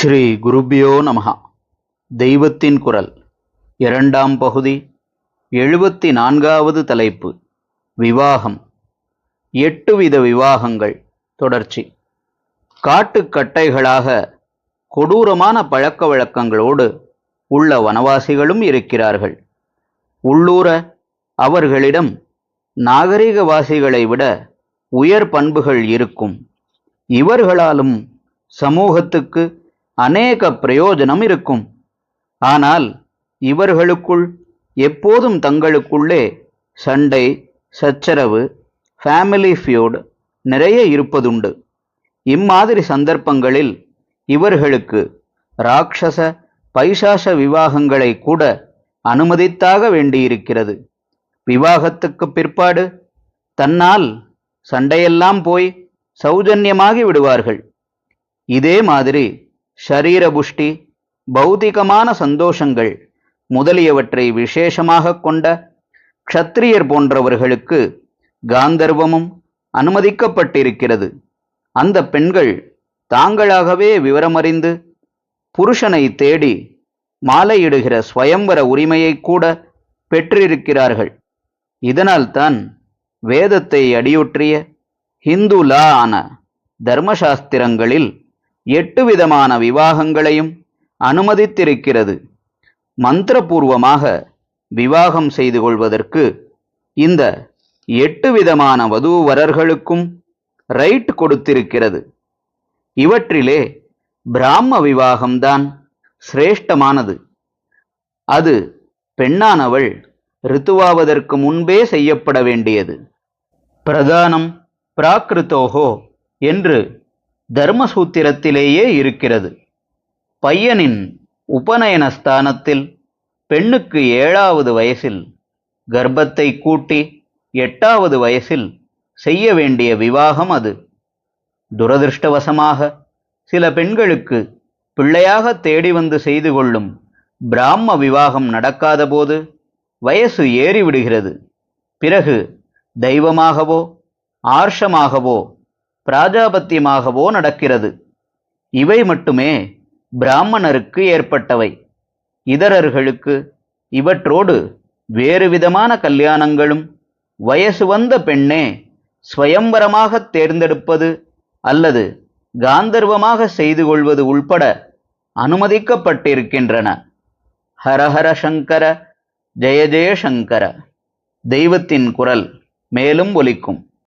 ஸ்ரீ குருபியோ நமஹா. தெய்வத்தின் குரல். இரண்டாம் பகுதி. எழுபத்தி நான்காவது தலைப்பு. விவாகம். எட்டு வித விவாகங்கள். தொடர்ச்சி. காட்டுக்கட்டைகளாக கொடூரமான பழக்க வழக்கங்களோடு உள்ள வனவாசிகளும் இருக்கிறார்கள். உள்ளூர அவர்களிடம் நாகரிகவாசிகளை விட உயர் பண்புகள் இருக்கும். இவர்களாலும் சமூகத்துக்கு அநேக பிரயோஜனம் இருக்கும். ஆனால் இவர்களுக்குள் எப்போதும் தங்களுக்குள்ளே சண்டை சச்சரவு ஃபேமிலி ஃபியூட் நிறைய இருப்பதுண்டு. இம்மாதிரி சந்தர்ப்பங்களில் இவர்களுக்கு ராட்சச பைசாச விவாகங்களை கூட அனுமதித்தாக வேண்டியிருக்கிறது. விவாகத்துக்கு பிற்பாடு தன்னால் சண்டையெல்லாம் போய் சௌஜன்யமாகி விடுவார்கள். இதே மாதிரி ஷரீர புஷ்டி பௌதிகமான சந்தோஷங்கள் முதலியவற்றை விசேஷமாக கொண்ட க்ஷத்திரியர் போன்றவர்களுக்கு காந்தர்வமும் அனுமதிக்கப்பட்டிருக்கிறது. அந்த பெண்கள் தாங்களாகவே விவரமறிந்து புருஷனை தேடி மாலையிடுகிற ஸ்வயம்பர உரிமையை கூட பெற்றிருக்கிறார்கள். இதனால்தான் வேதத்தை அடியொற்றிய ஹிந்து லா ஆன தர்மசாஸ்திரங்களில் எட்டு விதமான விவாகங்களையும் அனுமதித்திருக்கிறது. மந்திரபூர்வமாக விவாகம் செய்து கொள்வதற்கு இந்த எட்டு விதமான வதூவரர்களுக்கும் ரைட் கொடுத்திருக்கிறது. இவற்றிலே பிராம விவாகம்தான் சிரேஷ்டமானது. அது பெண்ணானவள் ரித்துவாவதற்கு முன்பே செய்யப்பட வேண்டியது. பிரதானம் பிராகிருத்தோகோ என்று தர்மசூத்திரத்திலேயே இருக்கிறது. பையனின் உபநயன ஸ்தானத்தில் பெண்ணுக்கு ஏழாவது வயசில் கர்ப்பத்தை கூட்டி எட்டாவது வயசில் செய்ய வேண்டிய விவாகம் அது. துரதிருஷ்டவசமாக சில பெண்களுக்கு பிள்ளையாக தேடி வந்து செய்து கொள்ளும் பிராம விவாகம் நடக்காதபோது வயசு ஏறிவிடுகிறது. பிறகு தெய்வமாகவோ ஆர்ஷமாகவோ பிராஜாபத்தியமாகவோ நடக்கிறது. இவை மட்டுமே பிராமணருக்கு ஏற்பட்டவை. இதரர்களுக்கு இவற்றோடு வேறு விதமான கல்யாணங்களும் வயசு வந்த பெண்ணே ஸ்வயம்பரமாக தேர்ந்தெடுப்பது அல்லது காந்தர்வமாக செய்து கொள்வது உள்பட அனுமதிக்கப்பட்டிருக்கின்றன. ஹரஹர சங்கர ஜெய ஜெயசங்கர தெய்வத்தின் குரல் மேலும் ஒலிக்கும்.